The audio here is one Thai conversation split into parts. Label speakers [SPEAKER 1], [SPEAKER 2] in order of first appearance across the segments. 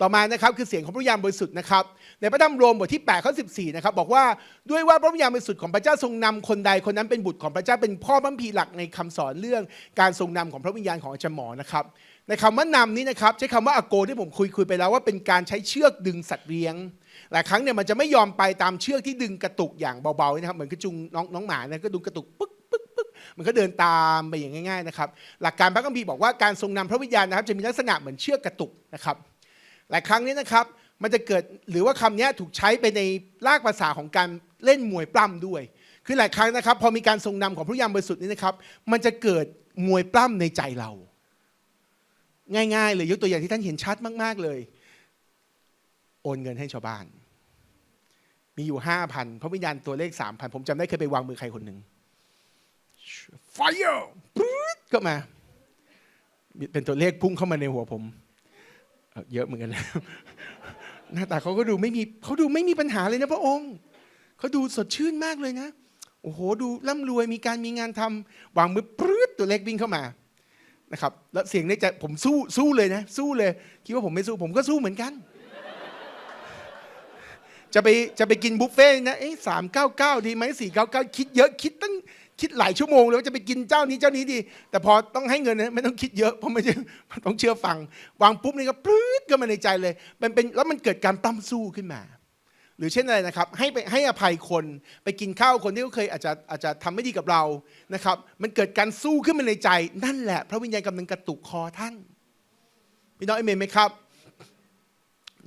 [SPEAKER 1] ต่อมานะครับคือเสียงของพระวิญญาณบริสุทธิ์นะครับในพระธรรมโรมบทที่8ข้อ14นะครับบอกว่าด้วยว่าพระวิญญาณบริสุทธิ์ของพระเจ้าทรงนำคนใดคนนั้นเป็นบุตรของพระเจ้าเป็นพ่อบัมพีร์หลักในคำสอนเรื่องการทรงนำของพระวิญญาณของอาจารย์หมอนะครับในคำว่านำนี้นะครับใช้คำว่าอโกที่ผมคุยคุยไปแล้วว่าเป็นการใช้เชือกดึงสัตว์เลี้ยงหลายครั้งเนี่ยมันจะไม่ยอมไปตามเชือกที่ดึงกระตุกอย่างเบาๆนะครับเหมือนกระจุงน้องน้องหมาเนี่ยก็ดึงกระตุกปึ๊กปึ๊กปึ๊กมันก็เดินตามไปอย่างง่าย ๆนะครับ หลักการพระคัมภีร์บอกว่าการทรงนำพระวิญญาณนะครับจะมีลักษณะเหมือนเชือกกระตุกนะครับ หลายครั้งเนี้นะครับ มันจะเกิดหรือว่าคำนี้ถูกใช้ไปในรากภาษาของการเล่นมวยปล้ำด้วย คือหลายครั้งนะครับ พอมีการทรงนำของพระวิญญาณบริสุทธิ์นี้นะครับ มันจะเกิดมวยปล้ำในใจเรา ง่ายๆเลยยกตัวอย่างที่ท่านเห็นชัดมาก ๆเลย โอนเงินให้ชาวบ้าน มีอยู่ห้าพันพระวิญญาณตัวเลขสามพันผมจำได้เคยไปวางมือใครคนหนึ่ง fire ปึ๊ดก็มา เป็นตัวเลขพุ่งเข้ามาในหัวผม เยอะเหมือนกันนะหน้าตาเขาก็ดูไม่มีเขาดูไม่มีปัญหาเลยนะพระองค์เขาดูสดชื่นมากเลยนะ โอ้โห ดูร่ำรวยมีการมีงานทำวางมือปลื้ดตัวเลขวิ่งเข้ามานะครับ แล้วเสียงในใจผมสู้สู้เลยนะ สู้เลย คิดว่าผมไม่สู้ผมก็สู้เหมือนกัน จะไปจะไปกินบุฟเฟ่ต์นะเอ๊ะสามเก้าเก้าดีไหมสี่เก้าเก้าคิดเยอะคิดตั้ง คิดหลายชั่วโมงเลยว่าจะไปกินเจ้านี้เจ้านี้ดี แต่พอต้องให้เงินนะไม่ต้องคิดเยอะเพราะมันจะต้องเชื่อฟัง วางปุ๊บนี่ก็ปลื้ดก็มาในใจเลยมันเป็นแล้วมันเกิดการปล้ำสู้ขึ้นมา หรือเช่นอะไรนะครับให้ไปให้อภัยคนไปกินข้าวคนที่เขาเคยอาจจะอาจจะทำไม่ดีกับเรานะครับ มันเกิดการสู้ขึ้นมาในใจ นั่นแหละ พระวิญญาณกำลังกระตุกคอท่านพี่น้องเอเมนไหมครับ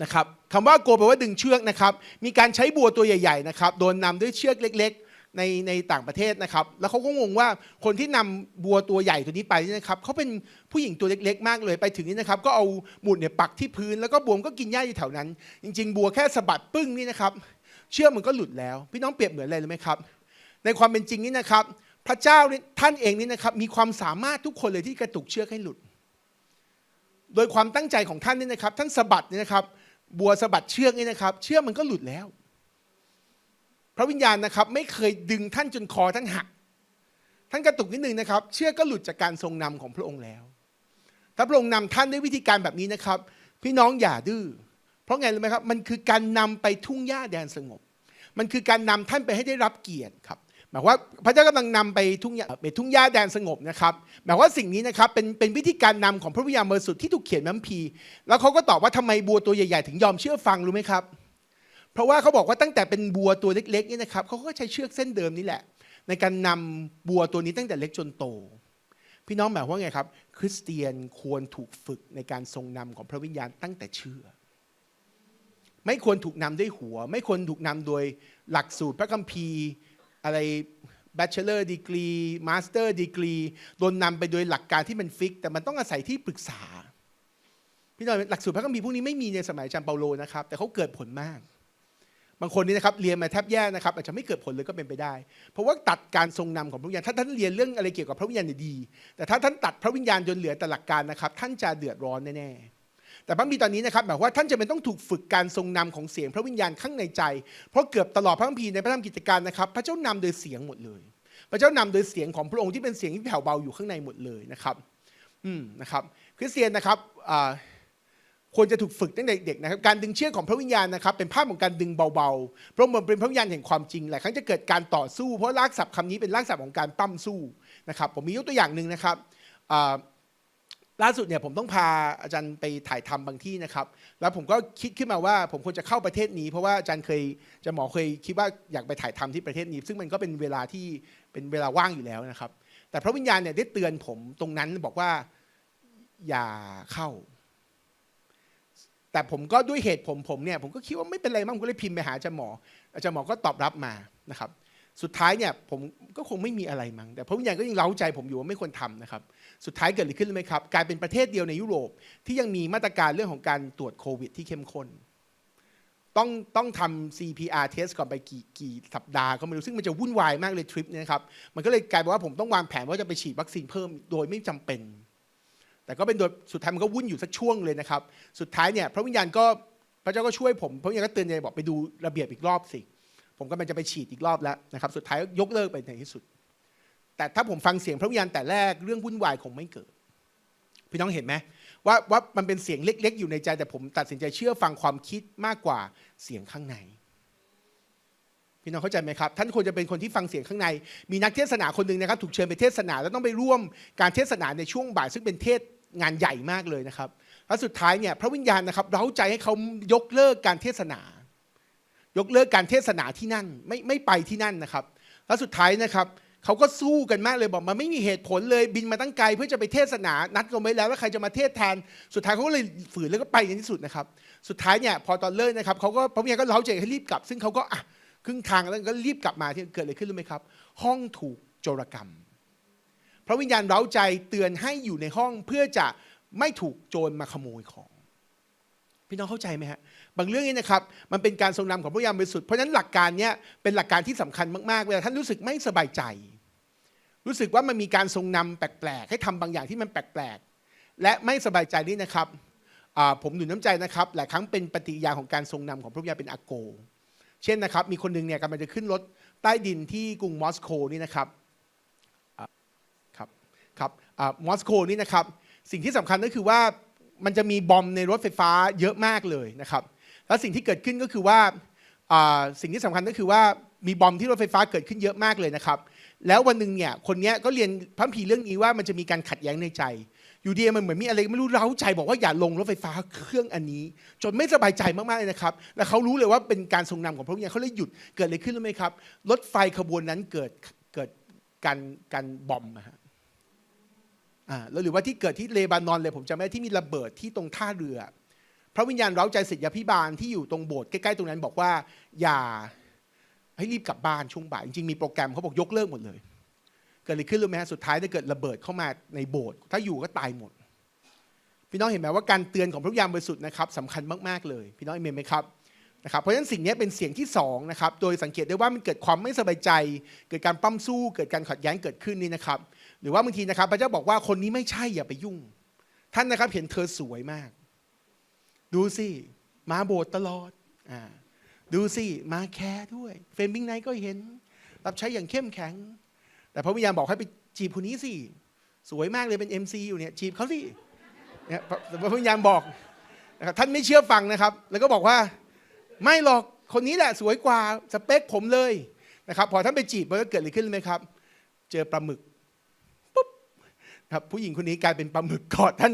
[SPEAKER 1] นะครับคำว่าโกแปลว่าดึงเชือกนะครับ มีการใช้บัวตัวใหญ่ ๆ นะครับ โดนนำด้วยเชือกเล็ก ๆ ในในต่างประเทศนะครับ แล้วเขาก็งงว่าคนที่นำบัวตัวใหญ่ตัวนี้ไปนะครับเขาเป็นผู้หญิงตัวเล็กๆ มากเลยไปถึงนี่นะครับ ก็เอาหมุดเนี่ยปักที่พื้นแล้วก็บวมก็กินหญ้าอยู่แถวนั้น จริง ๆ บัวแค่สะบัดปึ้งนี่นะครับเชือกมันก็หลุดแล้ว พี่น้องเปรียบเหมือนอะไรรู้ไหมครับ ในความเป็นจริงนี่นะครับ พระเจ้าท่านเองนี่นะครับมีความสามารถทุกคนเลยที่กระตุกเชือกให้หลุด โดยความตั้งใจของท่านนี่นะครับ ท่านสะบัดนี่นะครับ บัวสะบัดเชือกนี่นะครับ เชือกมันก็หลุดแล้ว พระวิญญาณนะครับไม่เคยดึงท่านจนคอท่านหัก ท่านกระตุกนิดนึงนะครับ เชื่อก็หลุดจากการทรงนำของพระองค์แล้ว ถ้าพระองค์นำท่านด้วยวิธีการแบบนี้นะครับ พี่น้องอย่าดื้อ เพราะไงรู้ไหมครับ มันคือการนำไปทุ่งหญ้าแดนสงบ มันคือการนำท่านไปให้ได้รับเกียรติครับหมายว่าพระเจ้ากำลังนำไปทุ่งหญ้าไปทุ่งหญ้าแดนสงบนะครับหมายว่าสิ่งนี้นะครับเป็นเป็นวิธีการนำของพระวิญญาณบริสุทธิ์ที่ถูกเขียนในคัมภีแล้วเขาก็ตอบว่าทำไมบัวตัวใหญ่ๆ ถึงยอมเชื่อฟังรู้ไหมครับ เพราะว่าเขาบอกว่าตั้งแต่เป็นบัวตัวเล็กๆนี่นะครับเขาก็ใช้เชือกเส้นเดิมนี่แหละ ในการนำบัวตัวนี้ตั้งแต่เล็กจนโต พี่น้องหมายว่าไงครับ คริสเตียนควรถูกฝึกในการทรงนำของพระวิญญาณตั้งแต่เชื่อ ไม่ควรถูกนำด้วยหัว ไม่ควรถูกนำโดยหลักสูตรพระคัมภีร์อะไร bachelor degree master degree โดนนำไปโดยหลักการที่มันฟิก แต่มันต้องอาศัยที่ปรึกษาพี่น้องหลักสูตรพระคัมภีร์พวกนี้ไม่มีในสมัยจารย์เปาโลนะครับ แต่เขาเกิดผลมาก บางคนนี่นะครับเรียนมาแทบแย่นะครับอาจจะไม่เกิดผลเลยก็เป็นไปได้ เพราะว่าตัดการทรงนำของพระวิญญาณถ้าท่านเรียนเรื่องอะไรเกี่ยวกับพระวิญญาณเนี่ยดี แต่ถ้าท่านตัดพระวิญญาณจนเหลือแต่หลักการนะครับท่านจะเดือดร้อนแน่ๆแต่พระคัมภีร์ตอนนี้นะครับหมายว่าท่านจะเป็นต้องถูกฝึกการทรงนำของเสียงพระวิญญาณข้างในใจ เพราะเกือบตลอดพระคัมภีร์ในพระธรรมกิจการนะครับพระเจ้านำโดยเสียงหมดเลย พระเจ้านำโดยเสียงของพระองค์ที่เป็นเสียงที่แผ่วเบาอยู่ข้างในหมดเลยนะครับอืมนะครับคริสเตียนนะครับอ่า ควรจะถูกฝึกตั้งแต่เด็กนะครับการดึงเชือกของพระวิญญาณนะครับเป็นภาพของการดึงเบาๆ เพราะมันเป็นพระวิญญาณแห่งความจริงหลายครั้งจะเกิดการต่อสู้ เพราะรากศัพท์คำนี้เป็นรากศัพท์ของการปั้มสู้นะครับผมมียกตัวอย่างหนึ่งนะครับล่าสุดเนี่ยผมต้องพาอาจารย์ไปถ่ายทำบางที่นะครับ แล้วผมก็คิดขึ้นมาว่าผมควรจะเข้าประเทศนี้ เพราะว่าอาจารย์เคยจะหมอเคยคิดว่าอยากไปถ่ายทำที่ประเทศนี้ ซึ่งมันก็เป็นเวลาที่เป็นเวลาว่างอยู่แล้วนะครับ แต่พระวิญญาณเนี่ยได้เตือนผมตรงนั้นบอกว่าอย่าเข้า แต่ผมก็ด้วยเหตุผมผมเนี่ยผมก็คิดว่าไม่เป็นไรมั้งผมก็เลยพิมพ์ไปหาอาจารย์หมอ อาจารย์หมอก็ตอบรับมานะครับ สุดท้ายเนี่ยผมก็คงไม่มีอะไรมั้งแต่พระวิญญาณก็ยังเล้าใจผมอยู่ว่าไม่ควรทำนะครับ สุดท้ายเกิดอะไรขึ้นรู้ไหมครับกลายเป็นประเทศเดียวในยุโรปที่ยังมีมาตรการเรื่องของการตรวจโควิด ที่เข้มข้นต้องต้องทำ CPR test ก่อนไปกี่กี่สัปดาห์ก็ไม่รู้ซึ่งมันจะวุ่นวายมากเลยทริปเนี้นครับมันก็เลยกลายเป็นว่าผมต้องวางแผนว่าจะไปฉีดวัคซีนเพิ่มโดยไม่จำเป็น แต่ก็เป็นโดยสุดท้ายมันก็วุ่นอยู่สักช่วงเลยนะครับ สุดท้ายเนี่ยพระวิญญาณก็พระเจ้าก็ช่วยผมพระวิญญาณก็เตือนใจบอกไปดูระเบียบอีกรอบสิผมก็มันจะไปฉีดอีกรอบแล้วนะครับสุดท้ายยกเลิกไปในที่สุด แต่ถ้าผมฟังเสียงพระวิญญาณแต่แรกเรื่องวุ่นวายคงไม่เกิดพี่น้องเห็นไหมว่าว่ามันเป็นเสียงเล็ก ๆ อยู่ในใจ แต่ผมตัดสินใจเชื่อฟังความคิดมากกว่าเสียงข้างในพี่น้องเข้าใจไหมครับ ท่านควรจะเป็นคนที่ฟังเสียงข้างใน มีนักเทศนาคนหนึ่งนะครับ ถูกเชิญไปเทศนาแล้วต้องไปร่วมการเทศนาในช่วงบ่ายซึ่งเป็นเทศ งานใหญ่มากเลยนะครับแล้วสุดท้ายเนี่ยพระวิญญาณนะครับเร้าใจให้เขายกเลิกการเทศนา ยกเลิกการเทศนาที่นั่นไม่ไม่ไปที่นั่นนะครับแล้วสุดท้ายนะครับเขาก็สู้กันมากเลยบอกมันไม่มีเหตุผลเลยบินมาตั้งไกลเพื่อจะไปเทศนานัดกันไว้แล้วว่าใครจะมาเทศแทนสุดท้ายเขาก็เลยฝืนแล้วก็ไปในที่สุดนะครับ สุดท้ายเนี่ยพอตอนเลิกนะครับเขาก็พระวิญญาณก็เล้าใจให้รีบกลับ ซึ่งเขาก็อะครึ่งทางแล้วก็รีบกลับมาที่เกิดอะไรขึ้นรู้ไหมครับ ห้องถูกโจรกรรม พระวิญญาณเร้าใจเตือนให้อยู่ในห้องเพื่อจะไม่ถูกโจรมาขโมยของ พี่น้องเข้าใจไหมฮะบางเรื่องนี้นะครับมันเป็นการทรงนำของพระวิญญาณบริสุทธิ์เพราะฉะนั้นหลักการเนี้ยเป็นหลักการที่สำคัญมากๆเวลาท่านรู้สึกไม่สบายใจ รู้สึกว่ามันมีการทรงนำแปลกๆให้ทำบางอย่างที่มันแปลกๆและไม่สบายใจนี่นะครับผมหนุนน้ำใจนะครับหลายครั้งเป็นปฏิยาของการทรงนำของพระวิญญาณเป็นอาโก เช่นนะครับมีคนหนึ่งเนี่ยกำลังจะขึ้นรถใต้ดินที่กรุงมอสโกนี่นะครับ ครับอมอสโกนี่นะครับสิ่งที่สำคัญก็คือว่ามันจะมีบอมในรถไฟฟ้าเยอะมากเลยนะครับแล้วสิ่งที่เกิดขึ้นก็คือว่าสิ่งที่สำคัญก็คือว่ามีบอมที่รถไฟฟ้าเกิดขึ้นเยอะมากเลยนะครับแล้ววันหนึ่งเนี่ยคนเนี้ยก็เรียนพัมภีเรื่องนี้ว่ามันจะมีการขัดแย้งในใจ อยู่ดีมันเหมือนมีอะไรไม่รู้เร้าใจบอกว่าอย่าลงรถไฟฟ้าเครื่องอันนี้ จนไม่สบายใจมากๆเลยนะครับแล้วเขารู้เลยว่าเป็นการทรงนำของพระวิญญาณเขาเลยหยุดเกิดอะไรขึ้นรู้ไหมครับรถไฟขบวนนั้นเกิดเกิดการการบอมนะฮะ อ่าแล้วหรือว่าที่เกิดที่เลบานอนเลยผมจำไม่ได้ที่มีระเบิดที่ตรงท่าเรือ พระวิญญาณเร้าใจศิษยาพิบาลที่อยู่ตรงโบสถ์ใกล้ๆตรงนั้นบอกว่า อย่าให้รีบกลับบ้านช่วงบ่ายจริงๆมีโปรแกรมเขาบอกยกเลิกหมดเลย เกิดอะไรขึ้นรู้ไหมฮะสุดท้ายได้เกิดระเบิดเข้ามาในโบสถ์ถ้าอยู่ก็ตายหมด พี่น้องเห็นไหมว่าการเตือนของพระวิญญาณบริสุทธิ์นะครับสำคัญมากๆเลย พี่น้องเห็นไหมครับนะครับเพราะฉะนั้นสิ่งนี้เป็นเสียงที่สองนะครับโดยสังเกตได้ว่ามันเกิดความไม่สบายใจ เกิดการปั้มสู้ เกิดการขัดแย้งเกิดขึ้นนี่นะครับ หรือว่าบางทีนะครับ พระเจ้าบอกว่าคนนี้ไม่ใช่อย่าไปยุ่ง ท่านนะครับเห็นเธอสวยมาก ดูสิมาโบสถ์ตลอดอ่าดูสิมาแคร์ด้วยเฟรมบิ้งไนก็เห็น รับใช้อย่างเข้มแข็ง แต่พระวิญญาณบอกให้ไปจีบคนนี้สิสวยมากเลยเป็น MC อยู่เนี่ยจีบเขาสิเนี่ยพระพระวิญญาณบอกนะครับท่านไม่เชื่อฟังนะครับ แล้วก็บอกว่าไม่หรอกคนนี้แหละสวยกว่าสเปคผมเลยนะครับพอท่านไปจีบมันก็เกิดอะไรขึ้นไหมครับ เจอปลาหมึก ครับผู้หญิงคนนี้กลายเป็นปลาหมึกกอดท่าน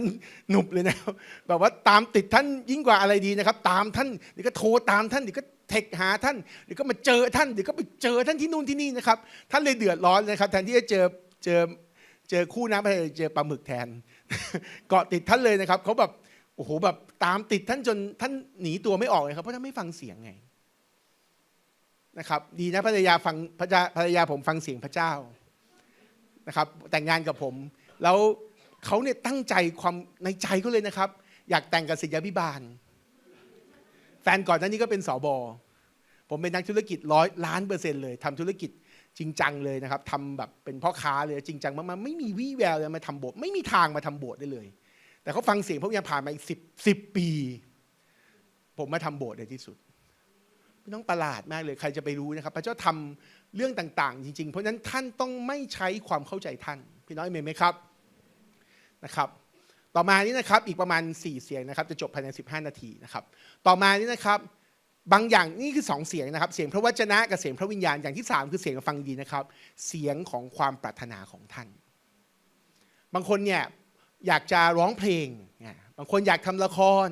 [SPEAKER 1] หนุบเลยนะครับแบบว่าตามติดท่านยิ่งกว่าอะไรดีนะครับ ตามท่านเดี๋ยวก็โทรตามท่านเดี๋ยวก็เทคหาท่านเดี๋ยวก็มาเจอท่านเดี๋ยวก็ไปเจอท่านที่นู่นที่นี่นะครับท่านเลยเดือดร้อนนะครับแทนที่จะเจอเจอเจอคู่น้ำไปเจอปลาหมึกแทน เกาะติดท่านเลยนะครับเขาแบบโอ้โหแบบตามติดท่านจนท่านหนีตัวไม่ออกเลยครับเพราะท่านไม่ฟังเสียงไงนะครับ ดีนะภรรยาฟังพระเจ้าภรรยาผมฟังเสียงพระเจ้านะครับ แต่งงานกับผม แล้วเขาเนี่ยตั้งใจความในใจเขาเลยนะครับ อยากแต่งกับศิษยาพิบาล แฟนก่อนหน้านี้ก็เป็นสอบอผมเป็นนักธุรกิจร้อยล้านเปอร์เซ็นต์เลยทำธุรกิจจริงจังเลยนะครับทำแบบเป็นพ่อค้าเลยจริงจังมากๆไม่มีวี่แววเลยมาทำโบสถ์ไม่มีทางมาทำโบสถ์ได้เลย แต่เขาฟังเสียงพระวิญญาณผ่านมาอีกสิบสิบปี ผมมาทำโบสถ์ในที่สุดไม่ต้องประหลาดมากเลยใครจะไปรู้นะครับ พระเจ้าทำเรื่องต่างๆ จริง ๆ เพราะฉะนั้นท่านต้องไม่ใช้ความเข้าใจท่าน พี่น้อยเมนไหมครับ นะครับต่อมานี้นะครับอีกประมาณ 4 เสียงนะครับจะจบภายใน 15 นาทีนะครับต่อมานี้นะครับบางอย่างนี่คือสองเสียงนะครับ เสียงพระวจนะกับเสียงพระวิญญาณอย่างที่สามคือเสียงฟังดีนะครับ เสียงของความปรารถนาของท่าน บางคนเนี่ยอยากจะร้องเพลง บางคนอยากทำละคร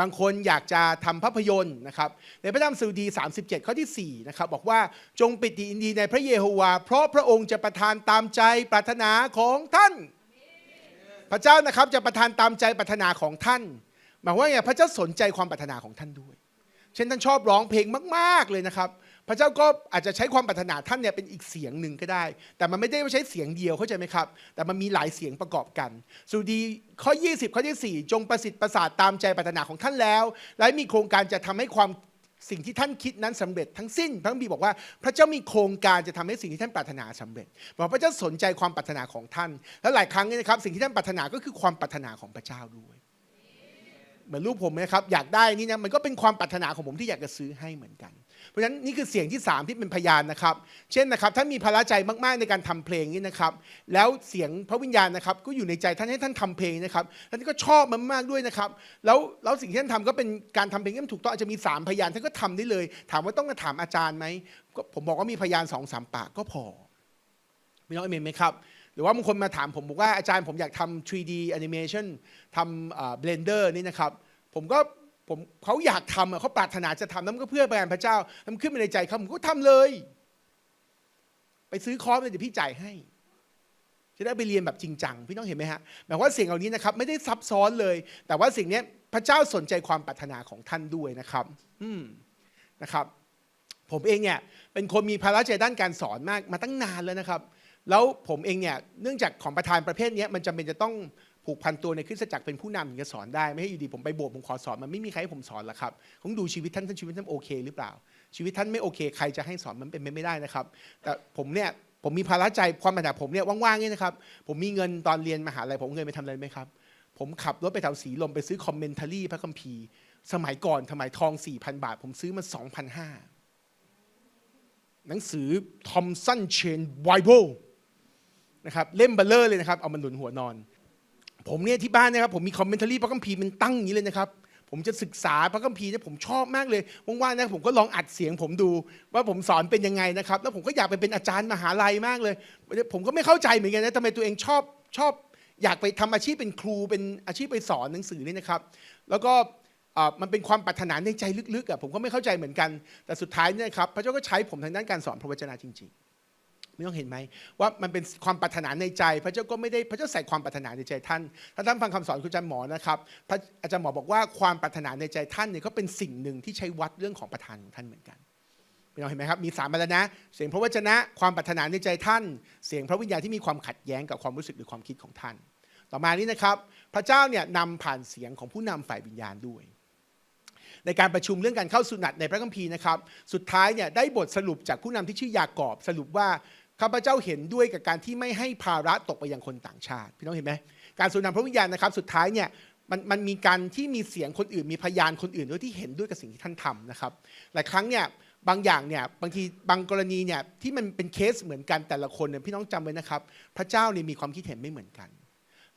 [SPEAKER 1] บางคนอยากจะทำภาพยนตร์นะครับในพระธรรมสดุดี 37 ข้อที่ 4 นะครับ บอกว่าจงปิติอินดีในพระเยโฮวา เพราะพระองค์จะประทานตามใจปรารถนาของท่าน พระเจ้านะครับจะประทานตามใจปรารถนาของท่านหมายว่าไงพระเจ้าสนใจความปรารถนาของท่านด้วย เช่นท่านชอบร้องเพลงมาก ๆเลยนะครับ พระเจ้าก็อาจจะใช้ความปรารถนาท่านเนี่ยเป็นอีกเสียงหนึ่งก็ได้ แต่มันไม่ได้ใช้เสียงเดียวเข้าใจไหมครับ แต่มันมีหลายเสียงประกอบกันสุดีข้อ 20 ข้อที่4จงประสิทธิ์ประสาทตามใจปรารถนาของท่านแล้ว และมีโครงการจะทำให้ความ สิ่งที่ท่านคิดนั้นสำเร็จทั้งสิ้น พระคัมภีร์บอกว่าพระเจ้ามีโครงการจะทำให้สิ่งที่ท่านปรารถนาสำเร็จบอกพระเจ้าสนใจความปรารถนาของท่าน และหลายครั้งเนี่ยนะครับ สิ่งที่ท่านปรารถนาก็คือความปรารถนาของพระเจ้าด้วย เหมือนลูกผมนะครับอยากได้นี่นะมันก็เป็นความปรารถนาของผมที่อยากจะซื้อให้เหมือนกัน เพราะฉะนั้นนี่คือเสียงที่ 3 ที่เป็นพยานนะครับ เช่นนะครับท่านมีภาระใจมากๆในการทำเพลงนี่นะครับ แล้วเสียงพระวิญญาณนะครับ ก็อยู่ในใจท่านให้ท่านทำเพลงนะครับท่านก็ชอบมันมากด้วยนะครับ แล้วแล้วสิ่งที่ท่านทำก็เป็นการทำเพลงที่ถูกต้องอาจจะมี 3 พยานท่านก็ทำได้เลย ถามว่าต้องมาถามอาจารย์ไหมก็ผมบอกว่ามีพยาน2องสามปากก็พอพี่น้องเอเมนไหมครับหรือว่าบางคนมาถามผมบอกว่าอาจารย์ผมอยากทำ 3D animation ทำเบลนเดอร์นี่นะครับ ผมก็ ผมเขาอยากทำอะเขาปรารถนาจะทำนั่นก็เพื่อแบรนด์พระเจ้าแล้วมันขึ้นมาในใจเขาผมก็ทำเลย ไปซื้อคอร์สเลยเดี๋ยวพี่จ่ายให้ จะได้ไปเรียนแบบจริงจังพี่น้องเห็นไหมฮะหมายว่าสิ่งเหล่านี้นะครับไม่ได้ซับซ้อนเลย แต่ว่าสิ่งเนี้ยพระเจ้าสนใจความปรารถนาของท่านด้วยนะครับ อืมนะครับ ผมเองเนี่ยเป็นคนมีภาระใจด้านการสอนมากมาตั้งนานแล้วนะครับ แล้วผมเองเนี่ยเนื่องจากของประธานประเภทเนี้ยมันจำเป็นจะต้อง ผูกพันตัวในคริสตจักรเป็นผู้นำถึงจะสอนได้ไม่ให้อยู่ดีผมไปโบสถ์ผมขอสอนมันไม่มีใครให้ผมสอนหรอกครับต้องดูชีวิตท่านท่านชีวิตท่านโอเคหรือเปล่า ชีวิตท่านไม่โอเค ใครจะให้สอนมันเป็นไปไม่ได้นะครับ แต่ผมเนี่ยผมมีภาระใจความปรารถนาผมเนี่ยว่างๆเนี่ยนะครับผมมีเงินตอนเรียนมหาลัยผมเงินไปทำอะไรไหมครับ ผมขับรถไปแถวสีลมไปซื้อคอมเมนทารี่พระคัมภีร์ สมัยก่อนสมัยทอง 4,000 บาท ผมซื้อมา2,500หนังสือ Thompson Chain Bible นะครับเล่มเบลเลอร์เลยนะครับเอามาหนุนหัวนอน ผมเนี่ยที่บ้านนะครับผมมีคอมเมนทารีพระคัมภีร์มันตั้งอย่างนี้เลยนะครับผมจะศึกษาพระคัมภีร์เนี่ยผมชอบมากเลยว่างๆนะผมก็ลองอัดเสียงผมดูว่าผมสอนเป็นยังไงนะครับ แล้วผมก็อยากไปเป็นอาจารย์มหาลัยมากเลย ผมก็ไม่เข้าใจเหมือนกันนะทำไมตัวเองชอบชอบ อยากไปทำอาชีพเป็นครูเป็นอาชีพไปสอนหนังสือนี่นะครับ แล้วก็มันเป็นความปรารถนาในใจลึกๆอะผมก็ไม่เข้าใจเหมือนกัน แต่สุดท้ายเนี่ยครับพระเจ้าก็ใช้ผมทางด้านการสอนพระวจนะจริง ๆ ไม่ต้องเห็นไหมว่ามันเป็นความปรารถนาในใจ พระเจ้าก็ไม่ได้พระเจ้าใส่ความปรารถนาในใจท่านถ้าท่านฟังคำสอนคุณอาจารย์หมอนะครับอาจารย์หมอบอกว่าความปรารถนาในใจท่านเนี่ยก็เป็นสิ่งหนึ่งที่ใช้วัดเรื่องของประธานของท่านเหมือนกันพี่น้องเห็นไหมครับมีสามบรรนะ เสียงพระวจนะความปรารถนาในใจท่าน เสียงพระวิญญาณที่มีความขัดแย้งกับความรู้สึกหรือความคิดของท่าน ต่อมานี้นะครับ พระเจ้าเนี่ยนำผ่านเสียงของผู้นำฝ่ายวิญญาณด้วย ในการประชุมเรื่องการเข้าสุนัตในพระคัมภีร์นะครับ สุดท้ายเนี่ยได้บทสรุปจากผู้นำที่ชื่อยากอบสรุปว่า ข้าพเจ้าเห็นด้วยกับการที่ไม่ให้ภาระตกไปยังคนต่างชาติ พี่น้องเห็นไหมการสุนำพระวิญญาณนะครับ สุดท้ายเนี่ยมันมันมีการที่มีเสียงคนอื่น มีพยานคนอื่นด้วยที่เห็นด้วยกับสิ่งที่ท่านทำนะครับหลายครั้งเนี่ยบางอย่างเนี่ยบางทีบางกรณีเนี่ยที่มันเป็นเคสเหมือนกันแต่ละคนเนี่ยพี่น้องจำไว้นะครับ พระเจ้าเนี่ยมีความคิดเห็นไม่เหมือนกัน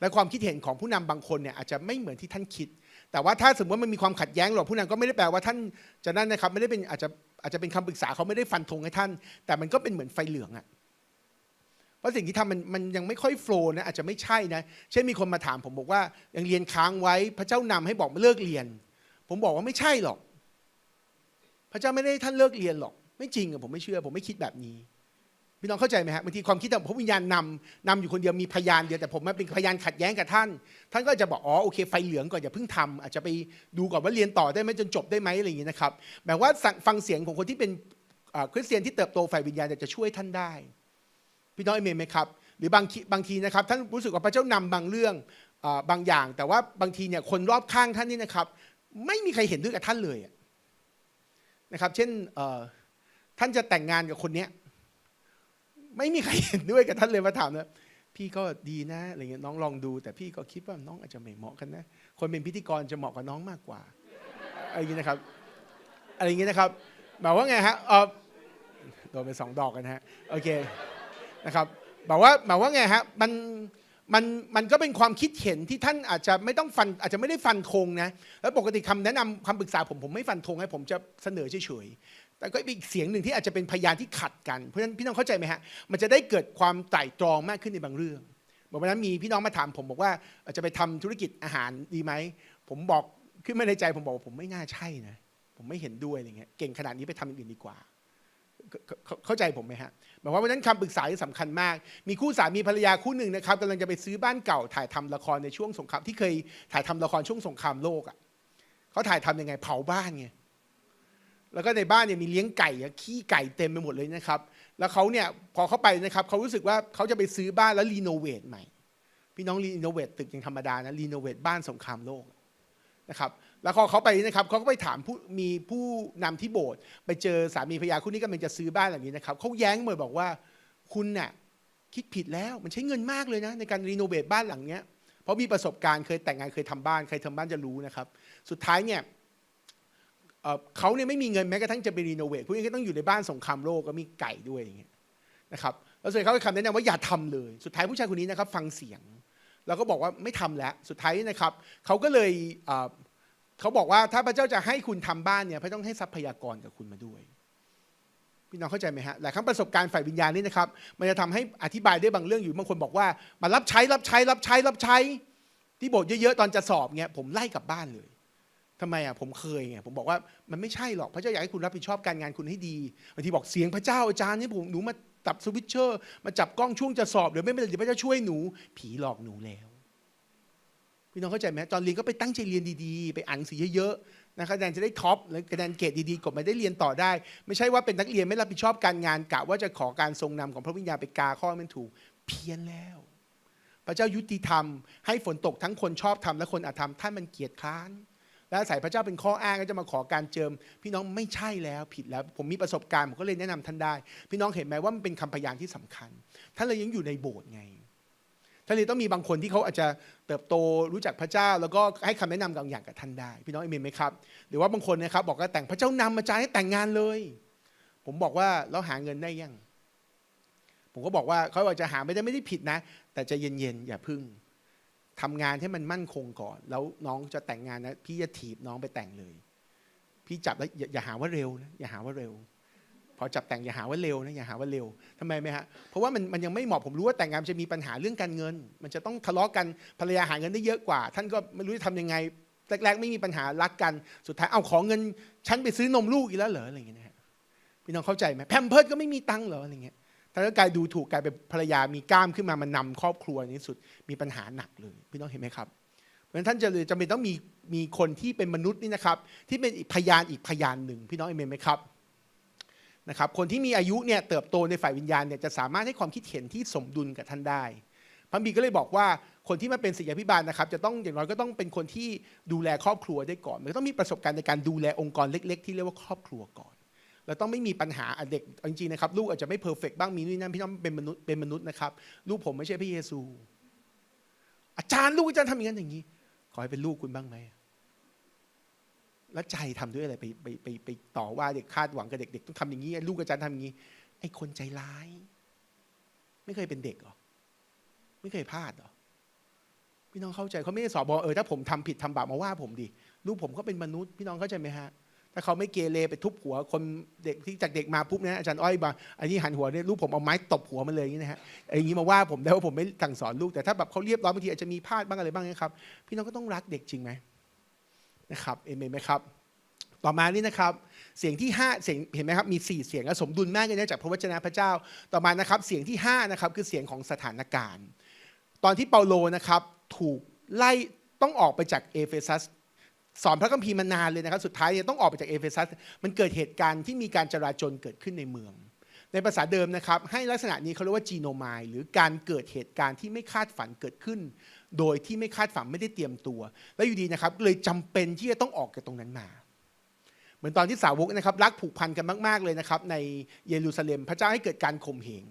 [SPEAKER 1] และความคิดเห็นของผู้นำบางคนเนี่ยอาจจะไม่เหมือนที่ท่านคิด แต่ว่าถ้าสมมติว่ามันมีความขัดแย้งหรอกผู้นำก็ไม่ได้แปลว่าท่านจะนั่นนะครับไม่ได้เป็นอาจจะอาจจะเป็นคำปรึกษาเขาไม่ได้ฟันธงให้ท่าน แต่มันก็เป็นเหมือนไฟเหลืองอะ เพราะสิ่งที่ทำมันมันยังไม่ค่อยโฟล์นะอาจจะไม่ใช่นะเช่นมีคนมาถามผมบอกว่ายังเรียนค้างไว้พระเจ้านำให้บอกมาเลิกเรียน ผมบอกว่าไม่ใช่หรอก พระเจ้าไม่ได้ท่านเลิกเรียนหรอก ไม่จริงอะผมไม่เชื่อ ผมไม่คิดแบบนี้พี่น้องเข้าใจไหมฮะบางทีความคิดของพระวิญญาณนำนำอยู่คนเดียวมีพยานเดียวแต่ผมมาเป็นพยานขัดแย้งกับท่าน ท่านก็จะบอกอ๋อโอเคไฟเหลืองก่อนอย่าเพิ่งทำอาจจะไปดูก่อนว่าเรียนต่อได้ไหมจนจบได้ไหมอะไรอย่างนี้นะครับแบบว่าฟังเสียงของคนที่เป็นคริสเตียนที่เติบโตฝ่ายวิญญาณจะช่วยท่านได้ พี่น้องเอเมนไหมครับหรือบางบางทีนะครับท่านรู้สึกว่าพระเจ้านำบางเรื่องบางอย่าง แต่ว่าบางทีเนี่ยคนรอบข้างท่านนี่นะครับ ไม่มีใครเห็นด้วยกับท่านเลยนะครับ เช่นท่านจะแต่งงานกับคนเนี้ยไม่มีใครเห็นด้วยกับท่านเลยมาถามนะพี่ก็ดีนะอะไรเงี้ยน้องลองดู แต่พี่ก็คิดว่าน้องอาจจะไม่เหมาะกันนะ คนเป็นพิธีกรจะเหมาะกับน้องมากกว่าอะไรอย่างนี้นะครับอะไรอย่างนี้นะครับหมายว่าไงฮะเออโดนไปสองดอกกันฮะโอเค นะครับบอกว่าหมายว่าไงฮะมันมันมันก็เป็นความคิดเห็นที่ท่านอาจจะไม่ต้องฟันอาจจะไม่ได้ฟันธงนะแล้วปกติคำแนะนำคำปรึกษาผมผมไม่ฟันธงให้ผมจะเสนอเฉยๆแต่ก็อีกเสียงหนึ่งที่อาจจะเป็นพยานที่ขัดกันเพราะฉะนั้นพี่น้องเข้าใจไหมฮะมันจะได้เกิดความไตร่ตรองมากขึ้นในบางเรื่องเมื่อวันนั้นมีพี่น้องมาถามผมบอกว่าอาจจะไปทำธุรกิจอาหารดีไหมผมบอกขึ้นมาในใจผมบอกว่าผมไม่น่าใช่นะผมไม่เห็นด้วยอะไรเงี้ยเก่งขนาดนี้ไปทำอย่างอื่นดีกว่า เข้าใจผมไหมฮะหมายคว่าวันนั้นคำปรึกษาที่สำคัญมาก มีคู่สามีภรรยาคู่หนึ่งนะครับกำลังจะไปซื้อบ้านเก่าถ่ายทำละครในช่วงสงครามที่เคยถ่ายทำละครช่วงสงครามโลกอะเขาถ่ายทำยังไงเผาบ้านไงแล้วก็ในบ้านเนี่ยมีเลี้ยงไก่ขี้ไก่เต็มไปหมดเลยนะครับ แล้วเขาเนี่ยพอเขาไปนะครับเขารู้สึกว่าเขาจะไปซื้อบ้านแล้วรีโนเวทใหม่ พี่น้องรีโนเวทตึกยังธรรมดานะรีโนเวทบ้านสงครามโลกนะครับ แล้วพอเขาไปนะครับเขาก็ไปถามผู้มีผู้นำที่โบสถ์ไปเจอสามีภรรยาคู่นี้กำลังจะซื้อบ้านหลังนี้นะครับเขาแย้งเมาบอกว่าคุณเนี่ยคิดผิดแล้วมันใช้เงินมากเลยนะในการรีโนเวทบ้านหลังเนี้ยเพราะมีประสบการณ์เคยแต่งงานเคยทำบ้านเคยทำบ้านจะรู้นะครับ สุดท้ายเนี่ยเขาเนี่ยไม่มีเงินแม้กระทั่งจะไปรีโนเวทพวกนี้ก็ต้องอยู่ในบ้านสงครามโลกก็มีไก่ด้วยอย่างเงี้ยนะครับแล้วส่วนเขาให้คำแนะนำว่าอย่าทำเลย สุดท้ายผู้ชายคนนี้นะครับฟังเสียง แล้วก็บอกว่าไม่ทำแล้วสุดท้ายนะครับเขาก็เลย เขาบอกว่าถ้าพระเจ้าจะให้คุณทำบ้านเนี่ยพระต้องให้ทรัพยากรกับคุณมาด้วยพี่น้องเข้าใจไหมฮะหลายครั้งประสบการณ์ฝ่ายวิญญาณนี่นะครับ มันจะทำให้อธิบายได้บางเรื่องอยู่บางคนบอกว่า มารับใช้รับใช้รับใช้รับใช้ ที่โบสถ์เยอะๆตอนจะสอบเนี่ยผมไล่กลับบ้านเลยทำไมอะผมเคยไงผมบอกว่ามันไม่ใช่หรอกพระเจ้าอยากให้คุณรับผิดชอบการงานคุณให้ดีบางทีบอกเสียงพระเจ้าอาจารย์นี่ผมหนูมาจับสวิตเชอร์ มาจับกล้องช่วงจะสอบเดี๋ยวไม่เป็นไรเดี๋ยวพระเจ้าช่วยหนู ผีหลอกหนูแล้ว พี่น้องเข้าใจไหมตอนเรียนก็ไปตั้งใจเรียนดีๆ ไปอ่านหนังสือเยอะๆนะคะแนนจะได้ท็อปแล้วคะแนนเกรดดีๆกดมาได้เรียนต่อได้ ไม่ใช่ว่าเป็นนักเรียนไม่รับผิดชอบการงานกะว่าจะขอการทรงนำของพระวิญญาณไปกาข้อมันถูก เพี้ยนแล้ว พระเจ้ายุติธรรม ให้ฝนตกทั้งคนชอบทำและคนอาธรรมท่านมันเกียจคร้านและอาศัยพระเจ้าเป็นข้ออ้างก็จะมาขอการเจิม พี่น้องไม่ใช่แล้วผิดแล้ว ผมมีประสบการณ์ผมก็เลยแนะนำท่านได้ พี่น้องเห็นไหมว่ามันเป็นคำพยานที่สำคัญท่านเลยยังอยู่ในโบสถ์ไง ท่านเลยต้องมีบางคนที่เขาอาจจะเติบโตรู้จักพระเจ้า แล้วก็ให้คำแนะนำบางอย่างกับท่านได้ พี่น้องเอเมนไหมครับ หรือว่าบางคนนะครับบอกว่าแต่งพระเจ้านำมาจายให้แต่งงานเลย ผมบอกว่าเราหาเงินได้ยังผมก็บอกว่าเขาบอกจะหาไม่ได้ไม่ได้ผิดนะ แต่จะเย็นๆอย่าพึ่งทำงานให้มันมั่นคงก่อน แล้วน้องจะแต่งงานนะพี่จะถีบน้องไปแต่งเลย พี่จับแล้วอย่าหาว่าเร็วนะอย่าหาว่าเร็ว อจับแต่งอย่าหาว่าเร็วนะอย่าหาว่าเร็วทำไมไหมฮะเพราะว่ามันมันยังไม่เหมาะผมรู้ว่าแต่งงานมันจะมีปัญหาเรื่องการเงิน มันจะต้องทะเลาะกันภรรยาหาเงินได้เยอะกว่า ท่านก็ไม่รู้จะทำยังไงแรกๆ ไม่มีปัญหารักกันสุดท้ายเอาขอเงินฉันไปซื้อนมลูกอีกแล้วเหรออะไรอย่างเงี้ยนะฮะพี่น้องเข้าใจไหมแพมเพิร์ดก็ไม่มีตังค์เหรออะไรเงี้ยถ้าก็กลายดูถูกกลายเป็นภรรยามีกล้ามขึ้นมามันนำครอบครัวในที่สุดมีปัญหาหนักเลยพี่น้องเห็นไหมครับเพราะฉะนั้นท่านจะเลยจำเป็นต้องมีมีคนที่เป็นมนุษย์นี่นะครับ ที่เป็นพยานอีกพยานหนึ่งพี่น้องเอเมนไหมครับ นะครับคนที่มีอายุเนี่ยเติบโตในฝ่ายวิญญาณเนี่ยจะสามารถให้ความคิดเห็นที่สมดุลกับท่านได้พระบีก็เลยบอกว่าคนที่มาเป็นศิษยาพิบาลนะครับจะต้องอย่างน้อยก็ต้องเป็นคนที่ดูแลครอบครัวได้ก่อนมันก็ต้องมีประสบการณ์ในการดูแลองค์กรเล็ก ๆ ที่เรียกว่าครอบครัวก่อนเราต้องไม่มีปัญหาเด็กจริงๆนะครับลูกอาจจะไม่เพอร์เฟกบ้างมีนี่นั่นพี่น้องเป็นมนุษย์เป็นมนุษย์นะครับลูกผมไม่ใช่พระเยซู อาจารย์ลูกอาจารย์ทำอย่างนั้นอย่างนี้ ขอให้เป็นลูกคุณบ้างไหม แล้วใจทำด้วยอะไรไปไปไปไปต่อว่าเด็กคาดหวังกับเด็กๆต้องทำอย่างนี้ลูกอาจารย์ทำอย่างนี้ไอ้คนใจร้าย ไม่เคยเป็นเด็กหรอไม่เคยพลาดหรอพี่น้องเข้าใจเขาไม่ได้สอนบอกเออถ้าผมทำผิดทำบาปมาว่าผมดิลูกผมก็เป็นมนุษย์พี่น้องเข้าใจไหมฮะถ้าเขาไม่เกเรไปทุบหัวคนเด็กที่จากเด็กมาปุ๊บเนี่ยอาจารย์อ้อยมาอันนี้หันหัวเนี่ยลูกผมเอาไม้ตบหัวมันเลยอย่างนี้นะฮะไอ้อย่างนี้มาว่าผมได้ว่าผมไม่สั่งสอนลูกแต่ถ้าแบบเขาเรียบร้อยบางทีอาจจะมีพลาดบ้างอะไรบ้างนะครับ พี่น้องก็ต้องรักเด็กจริงไหม นะครับเอเมนไหมครับ ต่อมานี่นะครับเสียงที่5เสียงเห็นไหมครับมี 4 เสียงสมดุลมากเลยนะจากพระวจนะพระเจ้า ต่อมานะครับเสียงที่5นะครับคือเสียงของสถานการณ์ ตอนที่เปาโลนะครับถูกไล่ต้องออกไปจากเอเฟซัสสอนพระคัมภีร์มานานเลยนะครับ สุดท้ายเนี่ยต้องออกไปจากเอเฟซัสมันเกิดเหตุการณ์ที่มีการจราจนเกิดขึ้นในเมือง ในภาษาเดิมนะครับ ให้ลักษณะนี้เขาเรียกว่าจีโนมายหรือการเกิดเหตุการณ์ที่ไม่คาดฝันเกิดขึ้น โดยที่ไม่คาดฝันไม่ได้เตรียมตัว แล้วอยู่ดีนะครับเลยจำเป็นที่จะต้องออกจากตรงนั้นมา เหมือนตอนที่สาวกนะครับรักผูกพันกันมาก ๆเลยนะครับในเยรูซาเล็มพระเจ้าให้เกิดการข่มเหง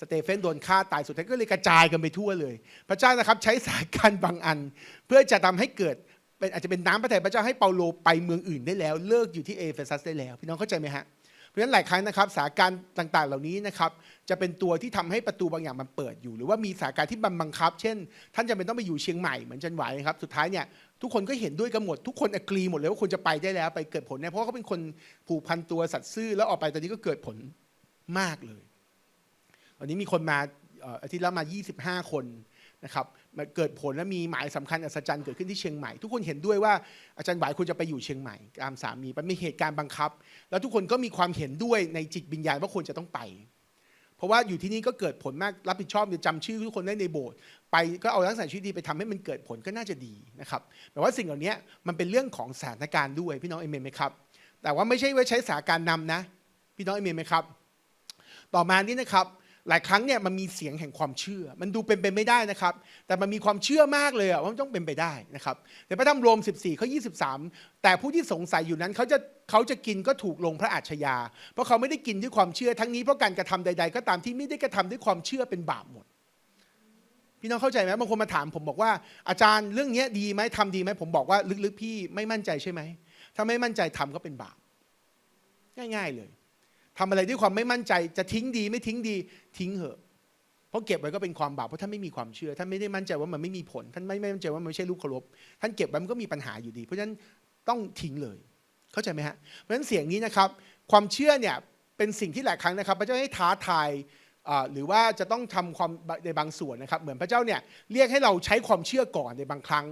[SPEAKER 1] สเตเฟนโดนฆ่าตายสุดท้ายก็เลยกระจายกันไปทั่วเลย พระเจ้านะครับใช้สานการบางอัน เพื่อจะทำให้เกิดเป็นอาจจะเป็นน้ำพระทัยพระเจ้าให้เปาโลไปเมืองอื่นได้แล้ว เลิกอยู่ที่เอเฟซัสได้แล้ว พี่น้องเข้าใจไหมฮะ เพราะฉะนั้นหลายครั้งนะครับสถานการณ์ต่างๆ เหล่านี้นะครับจะเป็นตัวที่ทำให้ประตูบางอย่างมันเปิดอยู่ หรือว่ามีสถานการณ์ที่บังบังคับ เช่น ท่านจำเป็นต้องไปอยู่เชียงใหม่เหมือนจันหวายนะครับสุดท้ายเนี่ยทุกคนก็เห็นด้วยกันหมดทุกคนอกรีหมดเลยว่าควรจะไปได้แล้วไปเกิดผลเนี่ยเพราะเขาเป็นคนผูกพันตัวสัตว์ซื่อแล้วออกไปตอนนี้ก็เกิดผลมากเลยวันนี้มีคนมาอาทิตย์แล้วมา 25 คน นะครับมาเกิดผลและมีหมายสำคัญอัศจรรย์เกิดขึ้นที่เชียงใหม่ทุกคนเห็นด้วยว่าอาจารย์หวายควรจะไปอยู่เชียงใหม่ตามสามีมันมีเหตุการณ์บังคับ แล้วทุกคนก็มีความเห็นด้วยในจิตวิญญาณว่าควรจะต้องไป เพราะว่าอยู่ที่นี่ก็เกิดผลมากรับผิดชอบจะจำชื่อทุกคนได้ในโบสถ์ไปก็เอาลักษณะชีวิตดีไปทำให้มันเกิดผลก็น่าจะดีนะครับแต่ว่าสิ่งเหล่านี้มันเป็นเรื่องของสถานการณ์ด้วยพี่น้องเอเมนไหมครับแต่ว่าไม่ใช่ว่าใช้สถานการณ์นำนะพี่น้องเอเมนไหมครับ ต่อมานี่นะครับ หลายครั้งเนี่ยมันมีเสียงแห่งความเชื่อ มันดูเป็นไปไม่ได้นะครับ แต่มันมีความเชื่อมากเลยอะว่ามันต้องเป็นไปได้นะครับในพระธรรมโรม 14เขา23 แต่ผู้ที่สงสัยอยู่นั้นเขาจะเขาจะกินก็ถูกลงพระอาชญา เพราะเขาไม่ได้กินด้วยความเชื่อทั้งนี้เพราะการกระทำใด ๆ ก็ตามที่ไม่ได้กระทำด้วยความเชื่อเป็นบาปหมด พี่น้องเข้าใจไหมบางคนมาถามผมบอกว่า อาจารย์เรื่องเนี้ยดีไหมทำดีไหมผมบอกว่าลึกๆพี่ไม่มั่นใจใช่ไหมถ้าไม่มั่นใจทำก็เป็นบาปง่าย ๆเลย ทำอะไรด้วยความไม่มั่นใจ จะทิ้งดีไม่ทิ้งดี ทิ้งเหอะ เพราะเก็บไว้ก็เป็นความบาปเพราะท่านไม่มีความเชื่อท่านไม่ได้มั่นใจว่ามันไม่มีผล ท่านไม่ไม่มั่นใจว่ามันไม่ใช่ลูกเคารพท่านเก็บไว้มันก็มีปัญหาอยู่ดี เพราะฉะนั้นต้องทิ้งเลย เข้าใจไหมฮะเพราะฉะนั้นเสียงนี้นะครับ ความเชื่อเนี่ยเป็นสิ่งที่หลายครั้งนะครับพระเจ้าให้ท้าทายหรือว่าจะต้องทำความในบางส่วนนะครับ เหมือนพระเจ้าเนี่ยเรียกให้เราใช้ความเชื่อก่อนในบางครั้ง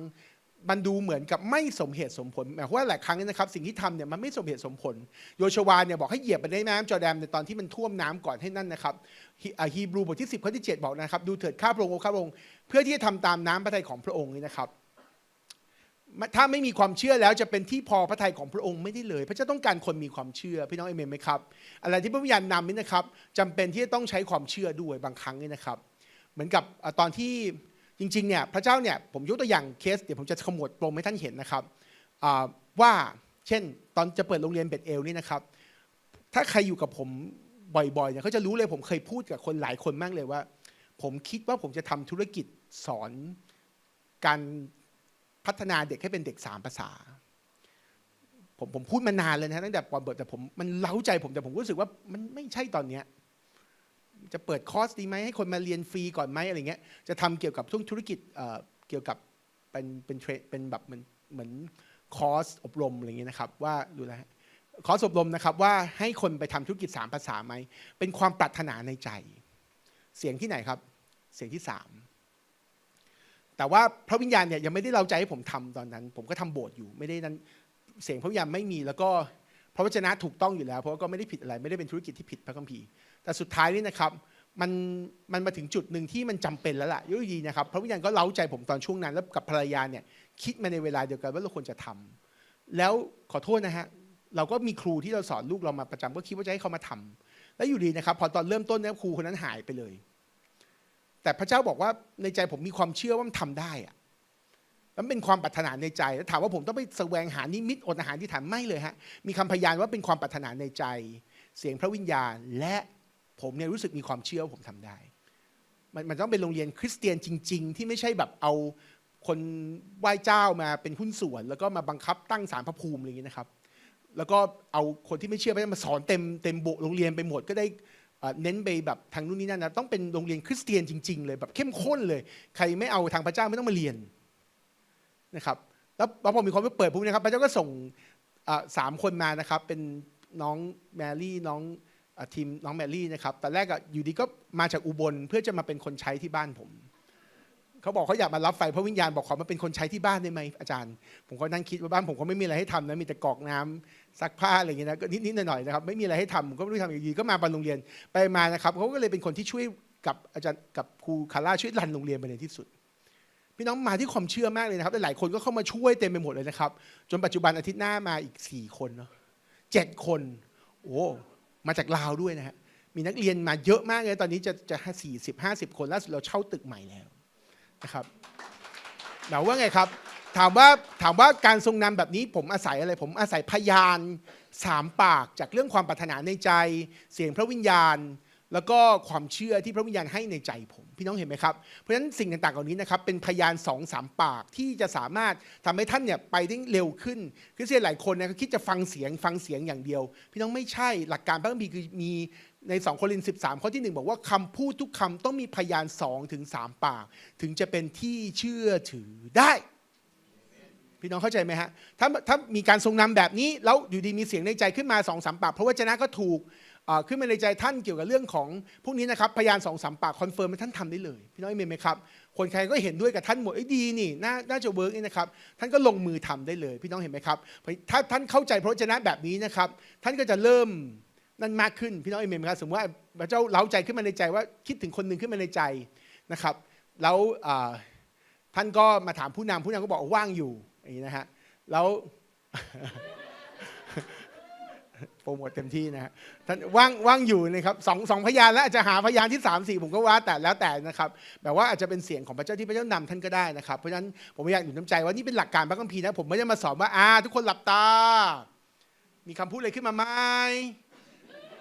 [SPEAKER 1] มันดูเหมือนกับไม่สมเหตุสมผลหมายความว่าหลายครั้งนะครับสิ่งที่ทำเนี่ยมันไม่สมเหตุสมผล โยชวาเนี่ยบอกให้เหยียบไปในแม่น้ำจอแดนในตอนที่มันท่วมน้ำก่อนให้นั่นนะครับฮีอ่าฮีบรูบทที่ 10ข้อที่ 7 บอกนะครับ ดูเถิดข้าพระองค์ข้าพระองค์เพื่อที่จะทำตามน้ำพระทัยของพระองค์นี่นะครับ ถ้าไม่มีความเชื่อแล้วจะเป็นที่พอพระทัยของพระองค์ไม่ได้เลย พระเจ้าต้องการคนมีความเชื่อพี่น้องเอเมนไหมครับอะไรที่พระวิญญาณนำนี่นะครับจำเป็นที่จะต้องใช้ความเชื่อด้วยบางครั้งนี่นะครับ เหมือนกับอ่าตอนที่ จริงๆเนี่ยพระเจ้าเนี่ยผมยกตัวอย่างเคสเดี๋ยวผมจะขมวดปมให้ท่านเห็นนะครับว่าเช่นตอนจะเปิดโรงเรียนเบ็ดเอลนี่นะครับถ้าใครอยู่กับผมบ่อยๆเนี่ยเขาจะรู้เลยผมเคยพูดกับคนหลายคนมากเลยว่า ผมคิดว่าผมจะทำธุรกิจสอนการพัฒนาเด็กให้เป็นเด็กสามภาษาผมผมพูดมานานเลยนะตั้งแต่ก่อนเปิดแต่ผมมันเล้าใจผมแต่ผมรู้สึกว่ามันไม่ใช่ตอนเนี้ย จะเปิดคอร์สดีไหมให้คนมาเรียนฟรีก่อนไหมอะไรเงี้ยจะทำเกี่ยวกับธุรกิจเกี่ยวกับเป็นเป็นเทรดเป็นแบบเหมือนเหมือนคอร์สอบรมอะไรเงี้ยนะครับว่าดูแลคอร์สอบรมนะครับว่าให้คนไปทำธุรกิจสามภาษาไหมเป็นความปรารถนาในใจ เสียงที่ไหนครับเสียงที่สามแต่ว่าพระวิญญาณเนี่ยยังไม่ได้เราใจให้ผมทำตอนนั้น ผมก็ทำโบสถ์อยู่ไม่ได้นั้นเสียงพระวิญญาณไม่มีแล้วก็พระวจนะถูกต้องอยู่แล้ว เพราะว่าก็ไม่ได้ผิดอะไรไม่ได้เป็นธุรกิจที่ผิดพระคัมภีร์ แต่สุดท้ายนี่นะครับมันมันมาถึงจุดหนึ่งที่มันจำเป็นแล้วล่ะยุดีนะครับพระวิญญาณก็เล้าใจผมตอนช่วงนั้น แล้วกับภรรยาเนี่ยคิดมาในเวลาเดียวกันว่าเราควรจะทำแล้วขอโทษนะฮะเราก็มีครูที่เราสอนลูกเรามาประจำก็คิดว่าจะให้เขามาทำแล้วอยู่ดีนะครับ พอตอนเริ่มต้นเนี่ยครูคนนั้นหายไปเลย แต่พระเจ้าบอกว่าในใจผมมีความเชื่อว่ามันทำได้อะแล้วมันเป็นความปรารถนาในใจแล้วถามว่าผมต้องไปแสวงหานิมิตอดอาหารที่ฐานไม่เลยฮะมีคำพยานว่าเป็นความปรารถนาในใจ เสียงพระวิญญาณและ ผมเนี่ยรู้สึกมีความเชื่อว่าผมทำได้ มันมันต้องเป็นโรงเรียนคริสเตียนจริง ๆ ที่ไม่ใช่แบบเอาคนไหว้เจ้ามาเป็นหุ้นส่วน แล้วก็มาบังคับตั้งสารพระภูมิอะไรอย่างนี้นะครับ แล้วก็เอาคนที่ไม่เชื่อไปมาสอนเต็มเต็มโบโรงเรียนไปหมดก็ได้เน้นไปแบบทางนู้นนี่นั่นนะต้องเป็นโรงเรียนคริสเตียนจริง ๆ เลยแบบเข้มข้นเลย ใครไม่เอาทางพระเจ้าไม่ต้องมาเรียนนะครับแล้วพอผมมีความเปิดปุ๊บนะครับพระเจ้าก็ส่งสามคนมานะครับ เป็นน้องแมรี่น้อง ทีมน้องแมรี่นะครับแต่แรกอะอยู่ดีก็มาจากอุบลเพื่อจะมาเป็นคนใช้ที่บ้านผมเขาบอกเขาอยากมารับไฟพระวิญญาณบอกขอมาเป็นคนใช้ที่บ้านได้ไหมอาจารย์ ผมก็นั่งคิดว่าบ้านผมก็ไม่มีอะไรให้ทำนะมีแต่กอกน้ำซักผ้าอะไรอย่างเงี้ยนะก็นิดๆหน่อยๆนะครับไม่มีอะไรให้ทำผมก็ไม่รู้ทำอยังไงดีก็มาบรรโรงเรียนไปมานะครับเขาก็เลยเป็นคนที่ช่วยกับอาจารย์กับครูคาร่าช่วยรันโรงเรียนไปในที่สุดพี่น้องมาที่ความเชื่อมากเลยนะครับหลายคนก็เข้ามาช่วยเต็มไปหมดเลยนะครับ จนปัจจุบันอาทิตย์หน้ามาอีกสี่คนเนาะเจ็ดคน โอ้ มาจากลาวด้วยนะฮะมีนักเรียนมาเยอะมากเลยตอนนี้จะจะสี่สิบห้าสิบคนล่าสุดเราเช่าตึกใหม่แล้วนะครับหมาว่าไงครับ ถามว่าถามว่าการทรงนำแบบนี้ผมอาศัยอะไร ผมอาศัยพยานสามปากจากเรื่องความปรารถนาในใจ เสียงพระวิญญาณ แล้วก็ความเชื่อที่พระวิญญาณให้ในใจผม พี่น้องเห็นไหมครับ เพราะฉะนั้นสิ่งต่างๆเหล่านี้นะครับเป็นพยานสองสามปากที่จะสามารถทำให้ท่านเนี่ยไปได้เร็วขึ้นคริสเตียหลายคนเนี่ยเขาคิดจะฟังเสียงฟังเสียงอย่างเดียว พี่น้องไม่ใช่หลักการพระคัมภีร์คือมีใน2โครินธ์13 ข้อที่ 1 บอกว่าคำพูดทุกคำต้องมีพยาน2ถึง3ปาก ถึงจะเป็นที่เชื่อถือได้พี่น้องเข้าใจไหมฮะถ้าถ้ามีการทรงนำแบบนี้แล้วอยู่ดีมีเสียงในใจขึ้นมาสองสามปากเพราะว่าจนะก็ถูก ขึ้นมาในใจท่านเกี่ยวกับเรื่องของพวกนี้นะครับพยานสองสามปากคอนเฟิร์มให้ท่านทำได้เลยพี่น้องเอเมนไหมครับคนใครก็เห็นด้วยกับท่านหมดไอ้ดีนี่น่าน่าจะเวิร์กนี่นะครับท่านก็ลงมือทำได้เลย พี่น้องเห็นไหมครับถ้าท่านเข้าใจพระวจนะแบบนี้นะครับท่านก็จะเริ่มนั่นมากขึ้นพี่น้องเอเมนไหมครับสมมติว่าพระเจ้าเล้าใจขึ้นมาในใจว่าคิดถึงคนหนึ่งขึ้นมาในใจนะครับแล้วท่านก็มาถามผู้นำผู้นำก็บอกว่างอยู่อย่างนี้นะฮะแล้ว รโมทเต็มที่นะฮะท่านว่างว่างอยู่นะครับสองสองพยานแล้วอาจจะหาพยานที่สามสี่ผมก็ว่าแต่แล้วแต่นะครับแบบว่าอาจจะเป็นเสียงของพระเจ้าที่พระเจ้านำท่านก็ได้นะครับ เพราะฉะนั้นผมอยากอยู่น้ำใจว่านี่เป็นหลักการพระคัมภีร์นะผมไม่ได้มาสอนว่าอ่าทุกคนหลับตา มีคำพูดอะไรขึ้นมาไหม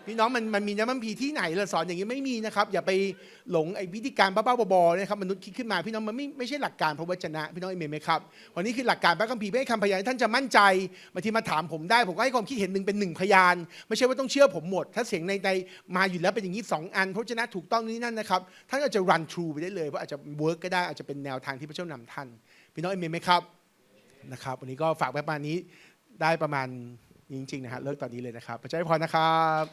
[SPEAKER 1] พี่น้องมันมันมีน้ำมันพีที่ไหนละสอนอย่างนี้ไม่มีนะครับ อย่าไปหลงไอ้วิธีการบ้าๆบอๆนะครับมนุษย์คิดขึ้นมาพี่น้องมันไม่ไม่ใช่หลักการพระวจนะพี่น้องเอเมนไหมครับวันนี้คือหลักการพระคัมภีร์ไม่ให้คำพยานท่านจะมั่นใจบางทีมาถามผมได้ผมก็ให้ความคิดเห็นหนึ่งเป็นหนึ่งพยาน ไม่ใช่ว่าต้องเชื่อผมหมด ถ้าเสียงในในมาอยู่แล้วเป็นอย่างนี้สองอันพระวจนะถูกต้องนี่นั่นนะครับท่านก็จจะ run through ไปได้เลยว่าอาจจะเวิร์กก็ได้อาจจะเป็นแนวทางที่พระเจ้านำท่าน พี่น้องเอเมนไหมครับนะครับวันนี้ก็ฝากไว้ประมาณนี้ได้ประมาณจริงๆนะฮะเลิกตอนนี้เลยนะครับพระเจ้าให้พรนะครับ